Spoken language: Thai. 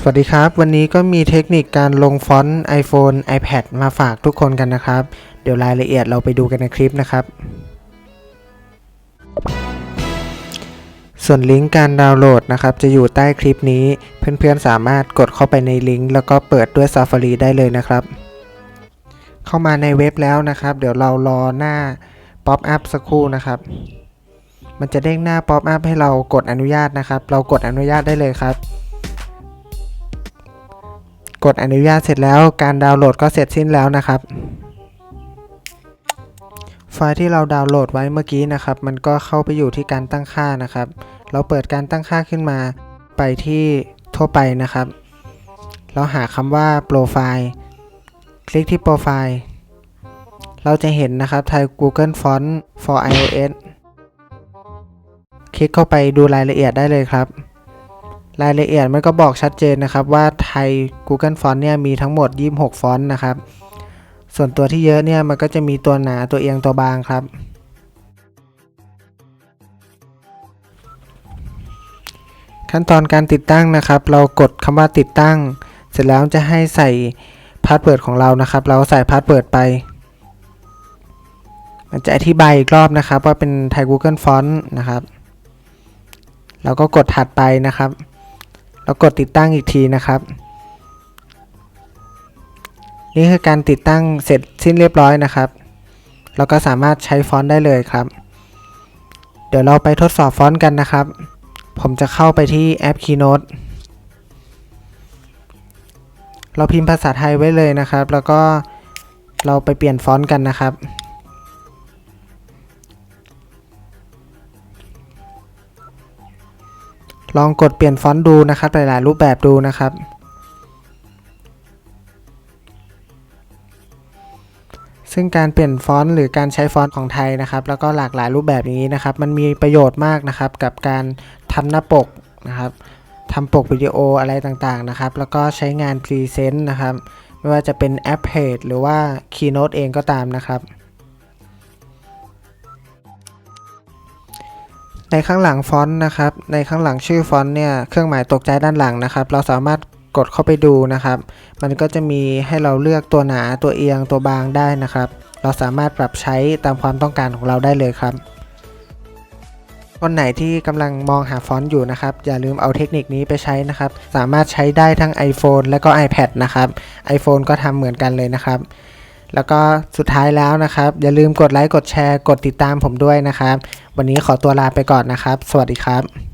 สวัสดีครับ วันนี้ก็มีเทคนิคการลงฟอนต์ iPhone iPad มาฝากทุกคนกันนะครับ เดี๋ยวรายละเอียดเราไปดูกันในคลิปนะครับ ส่วนลิงก์การดาวน์โหลดนะครับ จะอยู่ใต้คลิปนี้ เพื่อนๆสามารถกดเข้าไปในลิงก์แล้วก็เปิดด้วย Safari ได้เลยนะครับ เข้ามาในเว็บแล้วนะครับ เดี๋ยวเรารอหน้า Pop Up สักครู่นะครับมันจะเด้งหน้า Pop Up ให้เรากดอนุญาตนะครับ เรากดอนุญาตได้เลยครับ กดอนุญาตเสร็จแล้วการดาวน์โหลดก็เสร็จสิ้นแล้วนะครับ ไฟล์ที่เราดาวน์โหลดไว้เมื่อกี้นะครับ มันก็เข้าไปอยู่ที่การตั้งค่านะครับ เราเปิดการตั้งค่าขึ้นมา ไปที่ทั่วไปนะครับ เราหาคำว่าโปรไฟล์คลิกที่โปรไฟล์เราจะเห็นนะครับไทย Google Font for iOS คลิกเข้าไปดูรายละเอียดได้เลยครับ รายละเอียดมันก็บอกชัดเจนนะครับว่าไทย Google Font เนี่ยมีทั้งหมด 26 ฟอนต์นะครับ ส่วนตัวที่เยอะเนี่ยมันก็จะมีตัวหนาตัวเอียงตัวบางครับ ขั้นตอนการติดตั้งนะครับ เรากดคำว่าติดตั้ง เสร็จแล้วจะให้ใส่พาสเวิร์ดของเรานะครับ เราใส่พาสเวิร์ดไป มันจะอธิบายอีกรอบนะครับว่าเป็นไทย Google Font นะครับเราก็กดถัดไปนะครับ แล้วกดติดตั้งอีกทีนะครับ นี่คือการติดตั้งเสร็จสิ้นเรียบร้อยนะครับเราก็สามารถใช้ฟอนต์ได้เลยครับ เดี๋ยวเราไปทดสอบฟอนต์กันนะครับ ผมจะเข้าไปที่แอป Keynote เราพิมพ์ภาษาไทยไว้เลยนะครับ แล้วก็เราไปเปลี่ยนฟอนต์กันนะครับ ลองกดเปลี่ยนฟอนต์ดูนะครับหลายๆรูปแบบดูนะครับ ซึ่งการเปลี่ยนฟอนต์หรือการใช้ฟอนต์ของไทยนะครับ แล้วก็หลากหลายรูปแบบอย่างนี้นะครับ มันมีประโยชน์มากนะครับ กับการทำหน้าปกนะครับทำปกวิดีโออะไรต่างๆนะครับ แล้วก็ใช้งานพรีเซนต์นะครับ ไม่ว่าจะเป็นแอปเพจหรือว่า Keynote เองก็ตามนะครับ ในข้างหลังฟอนต์นะครับ ในข้างหลังชื่อฟอนต์เนี่ยเครื่องหมายตกใจด้านหลังนะครับ เราสามารถกดเข้าไปดูนะครับ มันก็จะมีให้เราเลือกตัวหนาตัวเอียงตัวบางได้นะครับ เราสามารถปรับใช้ตามความต้องการของเราได้เลยครับคนไหนที่กำลังมองหาฟอนต์อยู่นะครับ อย่าลืมเอาเทคนิคนี้ไปใช้นะครับ สามารถใช้ได้ทั้ง iPhone และก็ iPad นะครับ iPhone ก็ทำเหมือนกันเลยนะครับ แล้วก็สุดท้ายแล้วนะครับ อย่าลืมกดไลค์กดแชร์กดติดตามผมด้วยนะครับ วันนี้ขอตัวลาไปก่อนนะครับ สวัสดีครับ